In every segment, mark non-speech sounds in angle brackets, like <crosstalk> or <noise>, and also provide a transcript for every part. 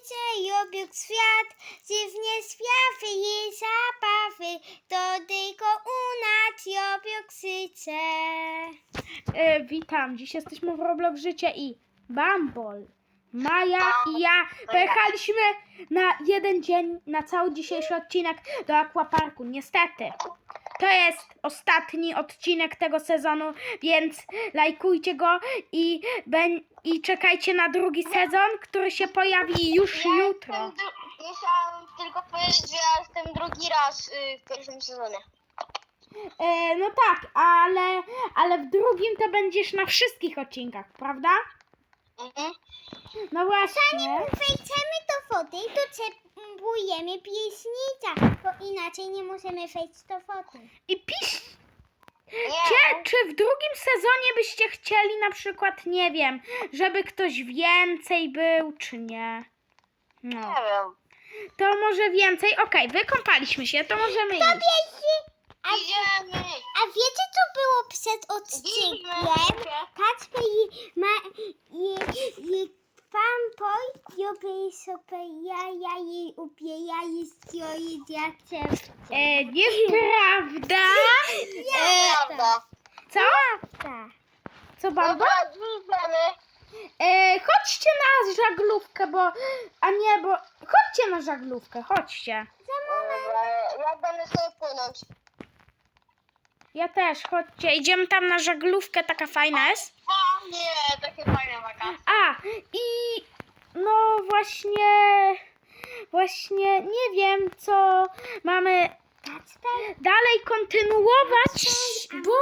życie, obieg świat, dziwnie sprawy i zabawy, to tylko u nas obieg życie. E, witam, dziś jesteśmy w Roblox Życie i Bumble. Maja i ja pojechaliśmy na jeden dzień, na cały dzisiejszy odcinek do Aquaparku. Niestety, to jest ostatni odcinek tego sezonu, więc lajkujcie go i, ben, i czekajcie na drugi sezon, który się pojawi już jutro. Jestem dru- Nie chciałam tylko powiedzieć, że ja jestem drugi raz y, w pierwszym sezonie. E, no tak, ale, ale w drugim to będziesz na wszystkich odcinkach, prawda? Mhm. No właśnie. Wejdziemy do wody, to potrzebujemy pieśnica, bo inaczej nie możemy wejść do wody. I pisz, Czy, czy w drugim sezonie byście chcieli na przykład, nie wiem, żeby ktoś więcej był, czy nie? No, nie wiem. to może więcej. Okej, wykąpaliśmy się, to możemy iść. A, Idziemy. a wiecie co było przed odcinkiem? Kacper i, ma, i, i pan Poj robi sobie jaja i ubierali swoje dziewczęta. E, nieprawda. Nieprawda. Co? Tak. Co, baba? E, chodźcie na żaglówkę, bo... A nie, bo... Chodźcie na żaglówkę, chodźcie. Ja będę sobie płynąć. Ja też, chodźcie. Idziemy tam na żaglówkę, taka fajna jest. Nie, takie fajne wakacje. A, i no właśnie, właśnie nie wiem, co mamy dalej kontynuować, bo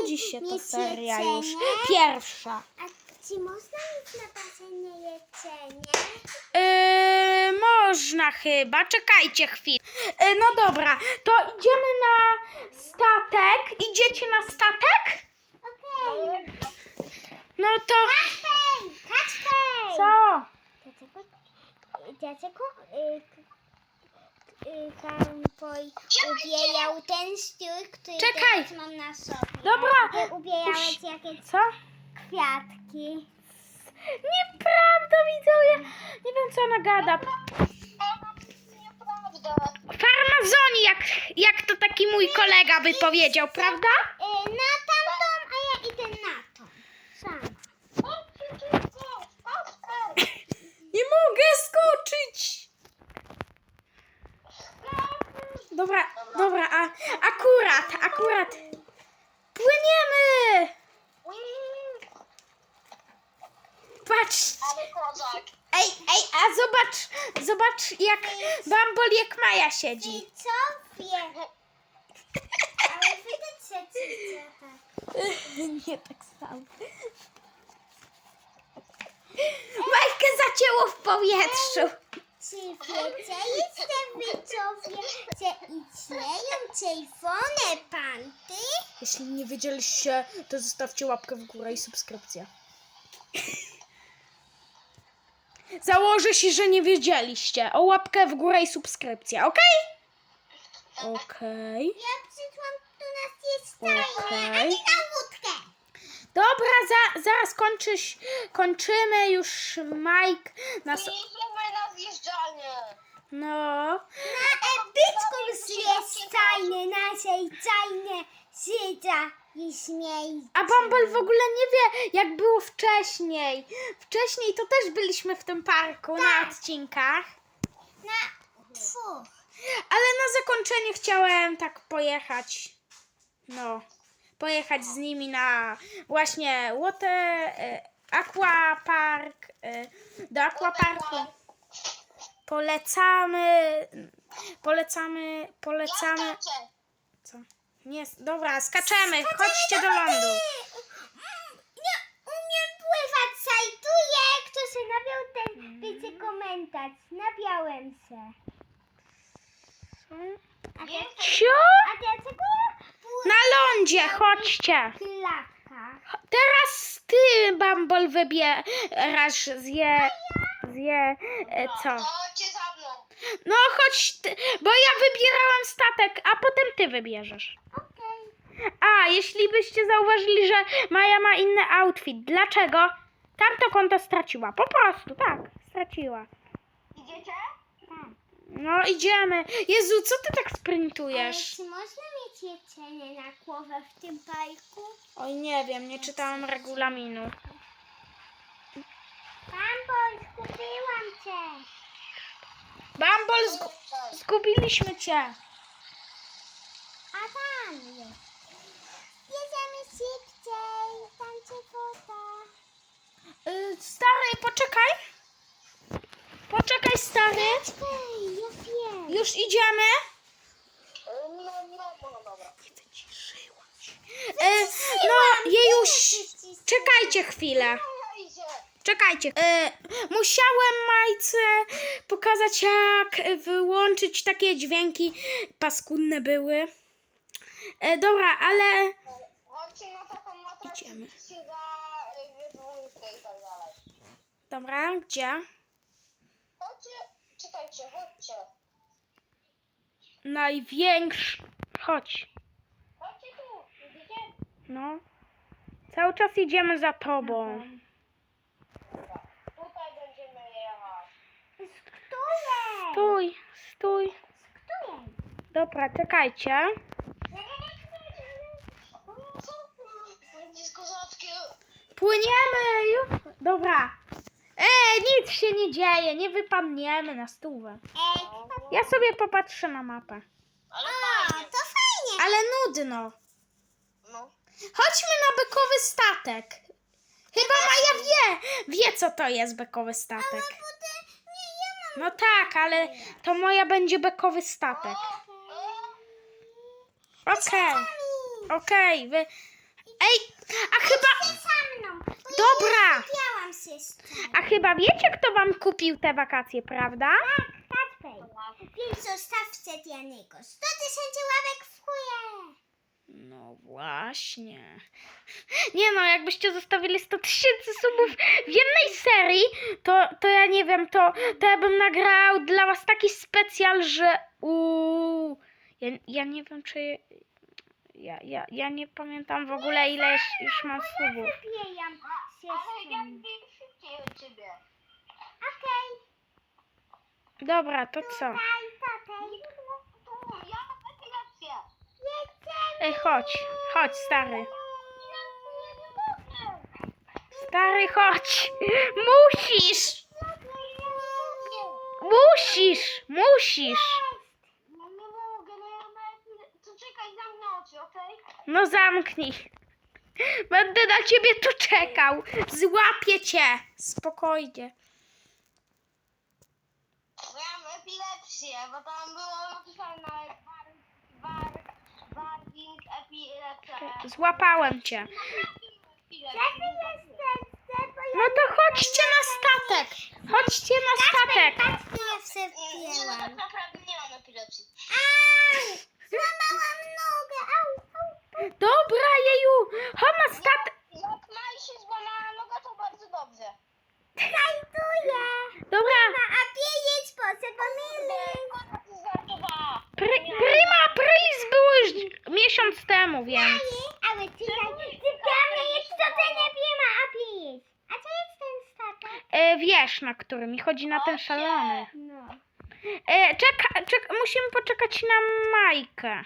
nudzi się ta seria już. Pierwsza. A czy można mieć na basenie jedzenie? Yy, można chyba, czekajcie chwilę. Yy, no dobra, to idziemy na statek. Idziecie na statek? Okej. No to Kacper! Kacper! co? Dlaczego, dlaczego y, y, ubierał ten strój, który Czekaj. teraz mam na sobie? Dobra. Ty ubierałeś Uś- jakieś Co? kwiatki. Nieprawda, widzowie. Nie wiem, co ona gada. Farmazoni, jak, jak to taki mój kolega by powiedział, prawda? Y, na tamtą, a ja idę na tą. Sama. Nie mogę skoczyć. Dobra, dobra, a akurat, akurat. Płyniemy. Patrz. Ale kozak. Ej, ej, a zobacz, zobacz jak Bumble jak Maja siedzi. I co wie? Ale to trzecicie tak. <laughs> Nie tak samo. Majkę zacięło w powietrzu. Czy wiecie, jeszcze widzowie, że istnieją czerwone panty? Jeśli nie wiedzieliście, to zostawcie łapkę w górę i subskrypcję. Założę się, że nie wiedzieliście. O łapkę w górę i subskrypcję, ok? Okej. Ja przyszłam, tu nas jest stałe, a Okej. nie na łódkę. Dobra, za, zaraz kończysz, kończymy już Mike. Nas, Idziemy na zjeżdżalnię. no. Na ebyczku jest tajne, naszej tajne życia i śmiej. A Bumble w ogóle nie wie, jak było wcześniej. Wcześniej to też byliśmy w tym parku na odcinkach. Na dwóch. Ale na zakończenie chciałem tak pojechać. No. Pojechać z nimi na właśnie Water. E, aquapark. E, do aquaparku. Polecamy. Polecamy. Polecamy. Ja skaczę. Co? Nie, dobra, skaczemy. Chodźcie do lądu. Nie umiem pływać, sajtuję. Kto się nabiał, ten pisze komentarz. Nabiałem się. A, Cio? a dlaczego Na lądzie, chodźcie. klapka? Teraz ty, Bumble, wybierasz zje. Zje. E, co? Za mną. No chodź, ty, bo ja wybierałam statek, a potem ty wybierzesz. Okej. A, jeśli byście zauważyli, że Maja ma inny outfit. Dlaczego? Tamto konto straciła. Po prostu, tak, straciła. Idziecie? Tak. No idziemy. Jezu, co ty tak Ale sprintujesz? czy można mieć jedzenie na głowę w tym bajku? Oj, nie wiem, nie czytałam regulaminu. Bambol, zgubiłam cię. Bambol, zgu zgubiliśmy cię. A tam jest. Jedziemy szybciej, tam cię woda. Y, stary, poczekaj. Poczekaj, stary. Ja wiem. Już idziemy. No, no, no, dobra. Się. Y, no, Jejuś, czekajcie chwilę. Czekajcie. Y, musiałem Majce pokazać, jak wyłączyć takie dźwięki. Paskudne były. Y, dobra, ale... Idziemy. Dobra, gdzie? Chodźcie, czytajcie, chodźcie. Największy. Chodź. Chodźcie tu, widzicie? No. Cały czas idziemy za tobą. Dobra, tutaj będziemy jechać. Z której? Stój, stój. Dobra, czekajcie. Płyniemy już. Dobra. Ej, nic się nie dzieje, nie wypadniemy na stówę. Ja sobie popatrzę na mapę. Ale fajnie. to fajnie. Ale nudno. No. Chodźmy na bekowy statek. Chyba Maja wie, wie co to jest bekowy statek. No tak, ale to moja będzie bekowy statek. Okej, okej, wy... Ej, a chyba, bo Dobra. Ja skupiałam się z tym. a chyba wiecie kto wam kupił te wakacje, prawda? Kacpej. Więc zostawcie dla niego 100 tysięcy łapek w chuje. No właśnie. <laughs> Nie no, jakbyście zostawili 100 tysięcy subów w jednej serii, to, to ja nie wiem, to, to ja bym nagrał dla was taki specjal, że uuu, ja, ja nie wiem czy... Ja, ja, ja nie pamiętam w ogóle ile już, już mam subów. Zabijam się Ale z ja tym. wiem szybciej od ciebie. Okej. Dobra, to co? Daj, tatej. Tu, ja mam epilację. Jedziemy. Ej, chodź, chodź stary. Stary, chodź. Musisz, musisz, musisz. No zamknij. Będę na ciebie tu czekał. Złapię cię. Spokojnie. Miałem epilepsję, bo tam było Złapałem cię. No to chodźcie na statek. Chodźcie na statek. patrzcie, ja Nie, no tak wsypiałam. naprawdę nie mam epilepsji. Au! Złamałam nogę. Au, au. Dobra, jeju. Chodź na statek. Jak Maj się złamała noga, to bardzo dobrze. Znajduję. Dobra. A wiedzieć po co pomylił. Ona to żartowała. Pry, prima Aprilis było już miesiąc temu, więc. Ale ty, ty dla mnie jest to ten nie ma a pić. A co jest ten statek? E, wiesz, na który mi chodzi na ten szalony. No. E, czeka, czek, musimy poczekać na Majkę.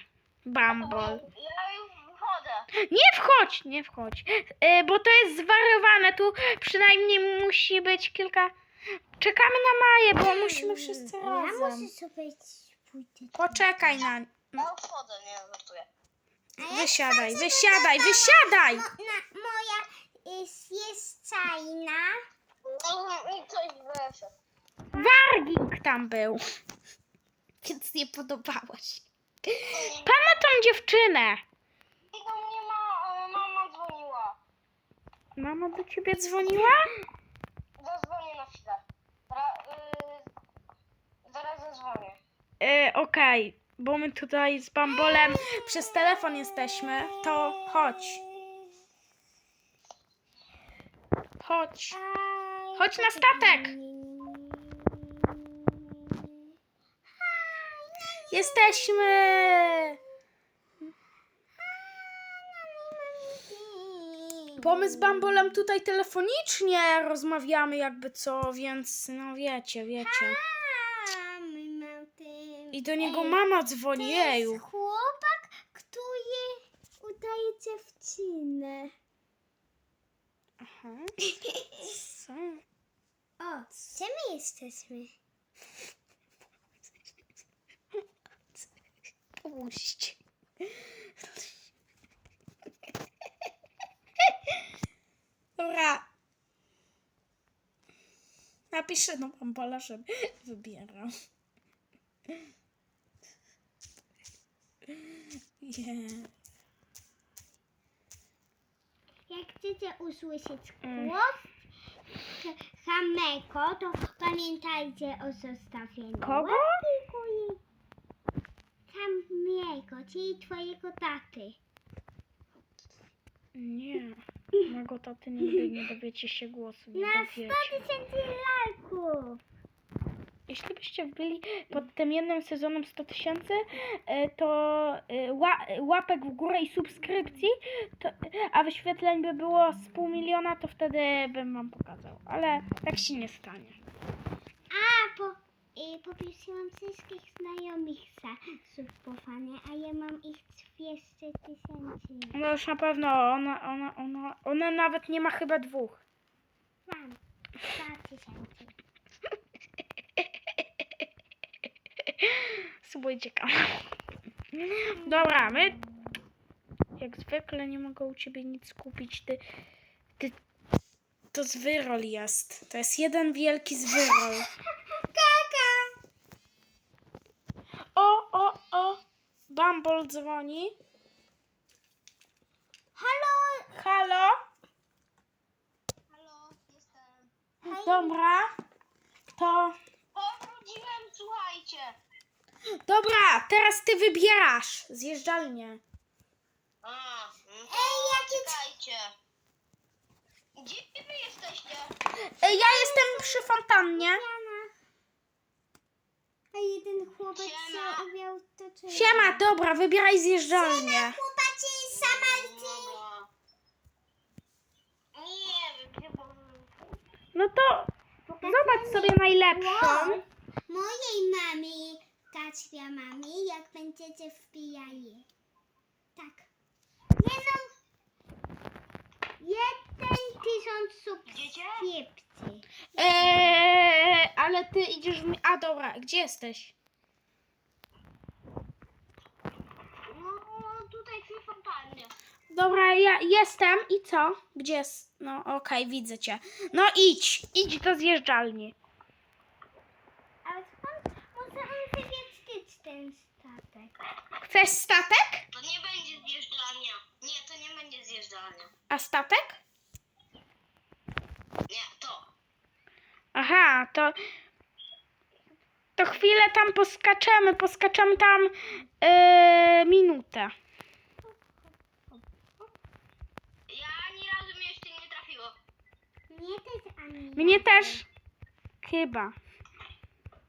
Bambol. Ja już wchodzę. Nie wchodź, nie wchodź. E, bo to jest zwariowane. Tu przynajmniej musi być kilka. Czekamy na Maję, bo musimy wszyscy Ja muszę razem. sobie pójść. Poczekaj na. Ja już wchodzę, nie żartuję. Wysiadaj, wysiadaj, wysiadaj! Na, moja jest, jest czajna. No i coś. Warging tam był. <laughs> Więc nie podobało się. Pana tą dziewczynę. I do mnie ma, e, mama dzwoniła. Mama do ciebie dzwoniła? Zadzwonię na chwilę. Ra, y, zaraz zadzwonię. E, Okej, bo my tutaj z Bambolem przez telefon jesteśmy, to chodź, chodź. Chodź na statek. Jesteśmy! Bo my z Bambolem tutaj telefonicznie rozmawiamy jakby co, więc no wiecie, wiecie. I do niego mama To dzwoni, jest jeju. chłopak, który udaje dziewczynę. Aha. Co? Gdzie my jesteśmy? Puść. Dobra. Napiszę do Bambola, że wybieram. Yeah. Jak chcecie usłyszeć Mm. głos Hameko, to pamiętajcie o zostawieniu Kogo? górę. Hameko, czyli twojego taty. Nie. Mego taty nigdy nie dowiecie się głosu, nie Na 100 dowiecie. tysięcy lajków. Jeśli byście wbili pod tym jednym sezonem 100 tysięcy, e, to e, ła, łapek w górę i subskrypcji, to, a wyświetleń by było z pół miliona, to wtedy bym wam pokazał. Ale tak się nie stanie. A, po, y, poprosiłam wszystkich znajomych za subwowanie, a ja mam ich 200 tysięcy. No już na pewno ona, ona, ona, ona nawet nie ma chyba dwóch. Mam 2 tysięcy. <laughs> Subujcie kanał. Dobra, my jak zwykle nie mogę u ciebie nic kupić. Ty, ty, to zwyrol jest. To jest jeden wielki zwyrol. Kaka! O, o, o! Bumble dzwoni. Halo! Halo? Halo, jestem. Dobra. To. Powróciłem, słuchajcie. Dobra, teraz ty wybierasz zjeżdżalnię. A, mm, Ej, jakie... czekajcie. Gdzie wy jesteście? E, Ja jestem przy fontannie. A jeden chłopak Siema. to czy... Siema, dobra, wybieraj zjeżdżalnię. Chłopacy Samarty. Mama. Nie wiem, gdzie może... No to zobacz sobie najlepszą. Mojej mamy, Kacpia mamy, jak będziecie wbijali. Tak. Jedną... Jeden tysiąc subskrypcji. Eee, ale ty idziesz w... mi- A dobra, gdzie jesteś? No, tutaj przy fontannie. Dobra, ja jestem i co? Gdzie jest? No okej, widzę cię. No idź, idź do zjeżdżalni. Ale skąd możemy wywiedzieć ten statek? Chcesz statek? To nie będzie zjeżdżalnia. Nie, to nie będzie zjeżdżalnia. A statek? Nie, to. Aha, to... To chwilę tam poskaczemy, poskaczemy tam yy, minutę. Ja ani razu mnie jeszcze nie trafiło. Nie też ani. Mnie też. Chyba.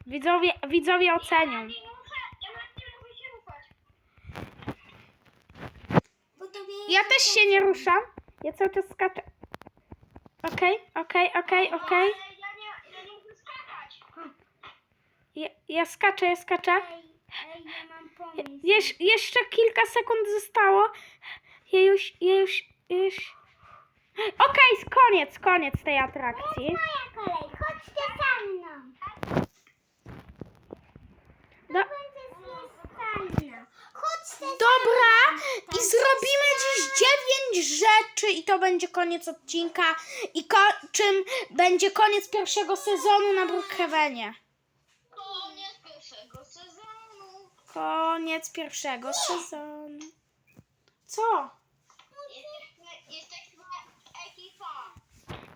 Widzowie, widzowie ocenią. Nie muszę, ja nawet nie mogę się ruszać. Bo tobie Ja też się nie ruszam. Ja cały czas skaczę. Okej, okej, okej, okej. Ale ja nie, ja nie mogę skakać. Ja, ja skaczę, ja skaczę. Ej, ej, ja mam pomysł. Jesz, jeszcze kilka sekund zostało. Ja już, ja już, ja już. Okej, koniec, koniec tej atrakcji. Moja kolej, chodźcie za mną. Do, Będzie zjeżdżalnia. Chodźcie za dobra, i zrobimy dziś dziewięć rzeczy i to będzie koniec odcinka. I ko, czym będzie koniec pierwszego sezonu na Brookhavenie. Koniec pierwszego sezonu. Koniec pierwszego sezonu. Co? Jesteśmy, jesteśmy ekipa.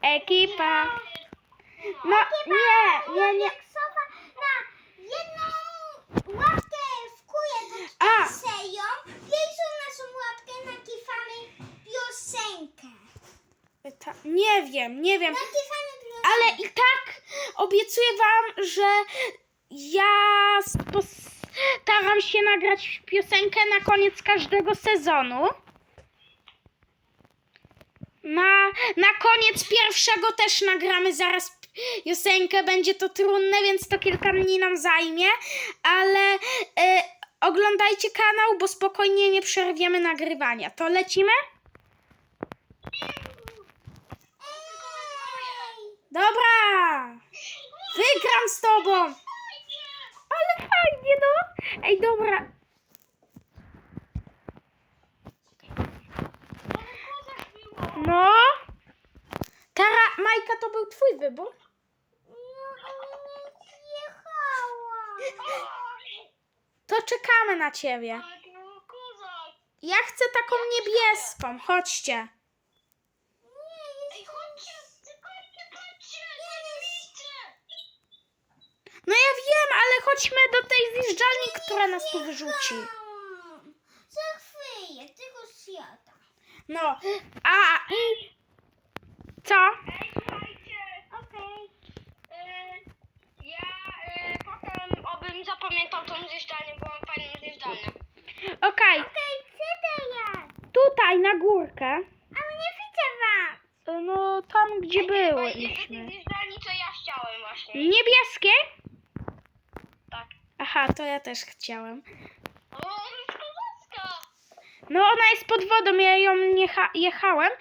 Ekipa. No, nie, nie, nie. Sowa na jedną łapkę w kuje A. seją. Pierwszą naszą łapkę nakiwamy piosenkę. Ta, nie wiem, nie wiem. Nakiwamy piosenkę. Ale i tak obiecuję wam, że ja postaram się nagrać piosenkę na koniec każdego sezonu. Na, na koniec pierwszego też nagramy zaraz piosenkę. Będzie to trudne, więc to kilka dni nam zajmie, ale e, oglądajcie kanał, bo spokojnie nie przerwiemy nagrywania. To lecimy? Dobra! Wygram z tobą! Ale fajnie, no! Ej, dobra. No. Tara, Majka, to był twój wybór? To czekamy na ciebie. Ja chcę taką niebieską. Chodźcie. Ej, chodźcie, chodźcie, chodźcie, widzę. No ja wiem, ale chodźmy do tej zjeżdżalni, która nas tu wyrzuci. Zachwyję, tego świata. No, a... Co? Ej, słuchajcie. Okej. E, ja e, potem obym zapamiętał tą zjeżdżalnię, bo mam fajną zjeżdżalnię. Okej, Okej, co to ja? tutaj na górkę. Ale nie widzę was. No, tam gdzie Ej, do tej byłyśmy. zjeżdżalni, co ja chciałem właśnie. Niebieskie? Tak. Aha, to ja też chciałem. O. No, ona jest pod wodą, ja ją jecha jechałem.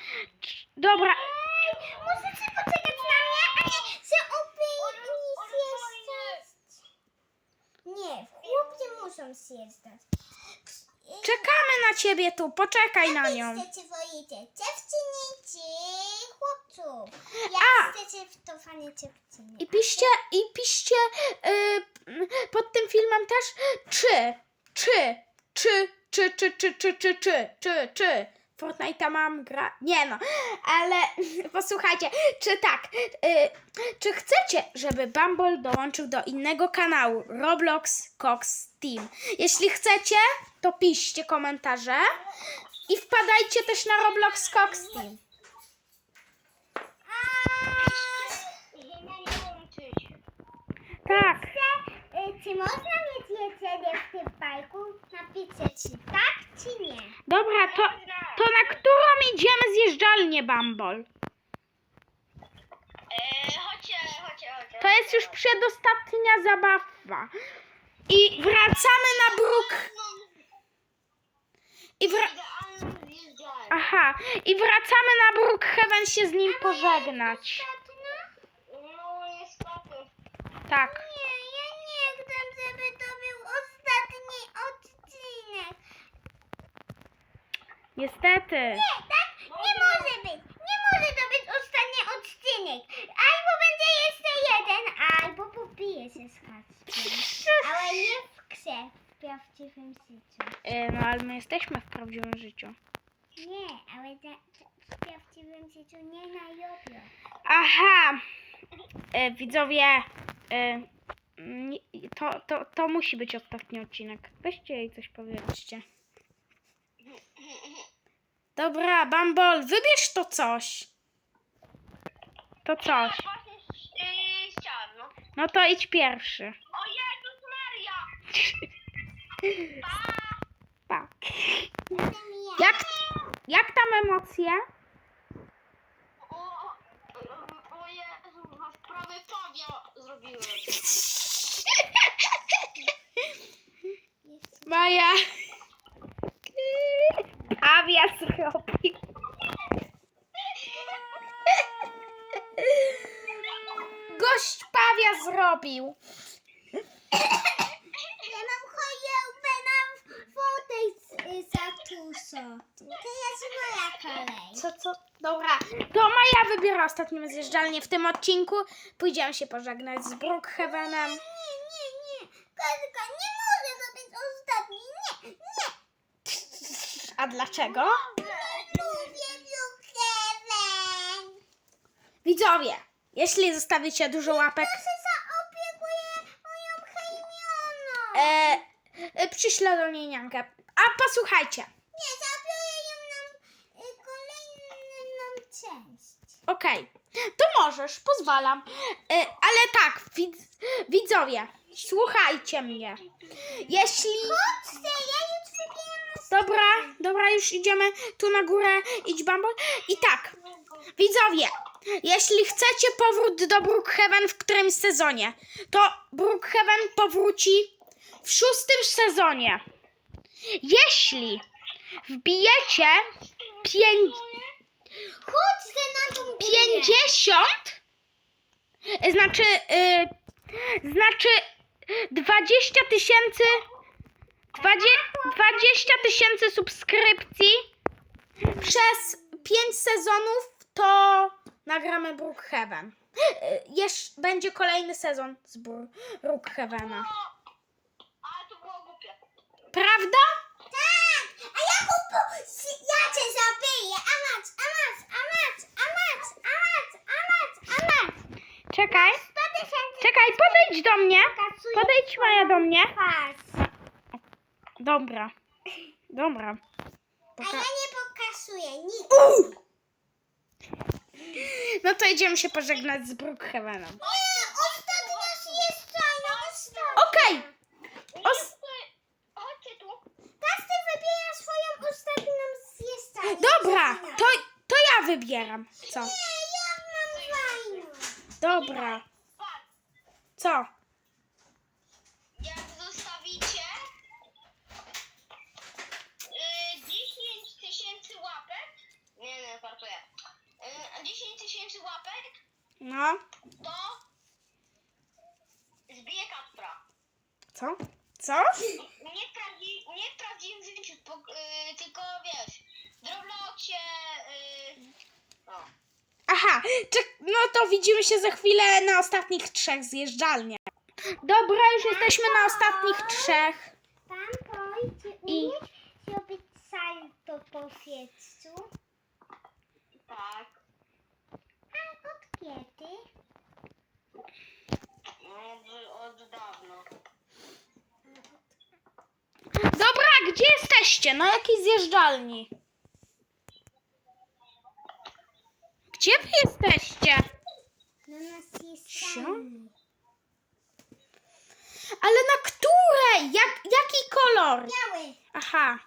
Dobra, Ej, możecie poczekać na mnie, a nie się opieść Nie, chłopcy muszą zjeżdżać. czekamy na ciebie tu, poczekaj na nią. Chcecie wolicie dziewczyny czy chłopców? Ja A! chcecie w to fanie dziewczyny. I piszcie, i piszcie y, pod tym filmem też, czy, czy, czy, czy, czy, czy, czy, czy, czy, czy, czy. Fortnite'a mam gra. Nie no, ale posłuchajcie, czy tak, y, czy chcecie, żeby Bumble dołączył do innego kanału Roblox Cox Team? Jeśli chcecie, to piszcie komentarze i wpadajcie też na Roblox Cox Team. Że mam dołączyć. Tak. Y, Czy można mieć jedzenie w tym bajku? Napiszcie czy tak, czy nie. Dobra, to, to na którą idziemy Bumble? E, chodźcie, chodźcie, chodźcie. To jest już przedostatnia zabawa. I wracamy na bruk. I wra... Aha, i wracamy na Brookhaven się z nim pożegnać. No. Tak. Nie, ja nie chcę, żeby to był ostatni odcinek. Niestety. Nie? Nie może być. Nie może to być ostatni odcinek. Albo będzie jeszcze jeden, albo popiję się z Kacprem. Ale nie w grze, w prawdziwym życiu. E, No ale my jesteśmy w prawdziwym życiu. Nie, ale za, w prawdziwym życiu nie na jobie. Aha. E, widzowie. E, nie- to, to, to musi być ostatni odcinek. Weźcie jej coś powiedzcie. Dobra, Bumble, wybierz to coś. To coś. Właśnie yy, no. No to idź pierwszy. O Jezus Maria! <laughs> Pa. Jak, jak tam emocje? O, o, Jezu, was prawie Pawia zrobiłem. <laughs> Maja. Awia zrobił. <laughs> Gość pawia zrobił. Ja mam chorobę na wodę z, z Atuso. Teraz moja kolej. Co, co? Dobra, to Maja wybiera ostatnią zjeżdżalnię w tym odcinku. Pójdziemy się pożegnać z Brookhavenem. Nie, nie, nie. Katka, nie może to być ostatni. Nie, nie. A dlaczego? Lubię Brookhaven. Widzowie, jeśli zostawicie dużo łapek, Ja się zaopiekuję moją Hejmioną. e, e, przyślę do niej niankę. A posłuchajcie, Nie, zabiorę ją na y, kolejną część. Okej, to możesz, pozwalam. E, ale tak, widz, widzowie, słuchajcie mnie. Jeśli. Chodźcie, ja już wybieram Dobra, dobra, już idziemy tu na górę, idź bambol. I tak, widzowie, Jeśli chcecie powrót do Brookhaven w którymś sezonie, to Brookhaven powróci w szóstym sezonie. Jeśli wbijecie pięć, Chodź na tą 50, znaczy, y, znaczy 20 tysięcy, 20 tysięcy subskrypcji przez 5 sezonów, to nagramy Brookhaven. Y, Jeszcze będzie kolejny sezon z Brookhavena. No, ale to było głupie. Prawda? Tak! A ja kupu... Ja cię zabiję! Amac, amac, amac, amac, amac, amac, amac! Czekaj, 100 tysięcy czekaj, podejdź do mnie. Podejdź Maja do mnie. pas. Dobra, dobra. A ja nie pokazuję nic. No to idziemy się pożegnać z Brookhavenem. Nie, ostatnio zjeżdżają, ostatnio. Okej, Nie, Os- tutaj- Chodźcie tu. Teraz ty wybierasz swoją ostatnią zjeżdżalnię. dobra, Zaczyna. to, to ja wybieram. Co? Nie, ja mam fajną. Dobra, co? jak zostawicie y, 10 tysięcy łapek, nie, nie, żartuję, y, 10 tysięcy łapek, No, to zbije Kacpra. co? Co? Nie w, prawdzi, nie w prawdziwym życiu, po, y, tylko wiesz, w Robloxie, y. Aha, czek- no to widzimy się za chwilę na ostatnich trzech zjeżdżalniach. Dobra, już jesteśmy na ostatnich trzech. Pan czy I- umiesz zrobić salto po? Tak. A od kiedy? Od, od dawna. Dobra, gdzie jesteście? Na jakiej zjeżdżalni? Gdzie wy jesteście? Na nas jest fajny. Ale na której? Jak, jaki kolor? Biały, Aha.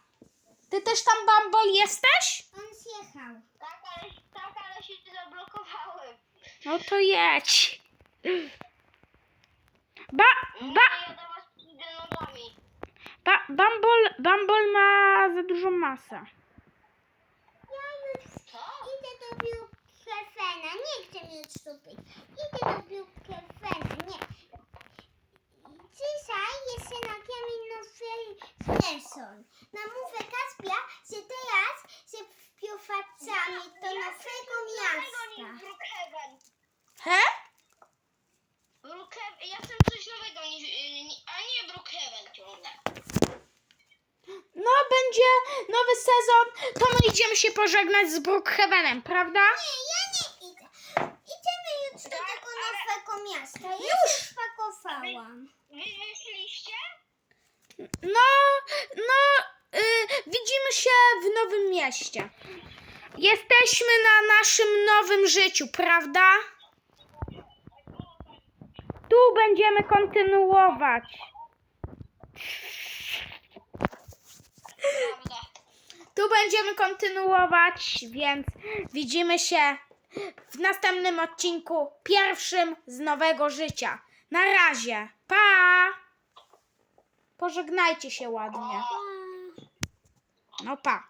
Ty też tam Bambol jesteś? on zjechał. Tak, ale, tak, ale się zablokowałem. No to jedź. Ba, ba, ja do was idę nogami. ba, Bambol, Bambol ma za dużą masę. Ja już Co? idę do Biukefena. Nie chcę mieć supy. Idę do Biukefena. Nie. Dzisiaj jeszcze na kamieniowej Nelson. Namówię Kaspia, że teraz się wprowadzamy do nowego miasta. Brookhaven. He? Brookhaven. Ja chcę coś nowego niż, y, a nie Brookhaven ciągle. No, będzie nowy sezon, to my idziemy się pożegnać z Brookhavenem, prawda? Nie, ja nie idę. Idziemy już do Tak, tego ale- Ja Już. się spakowałam. Wy wyszliście? No, no, y, widzimy się w nowym mieście. Jesteśmy na naszym nowym życiu, prawda? Tu będziemy kontynuować. Tu będziemy kontynuować, więc widzimy się w następnym odcinku, pierwszym z nowego życia. Na razie. Pa! Pożegnajcie się ładnie. No pa!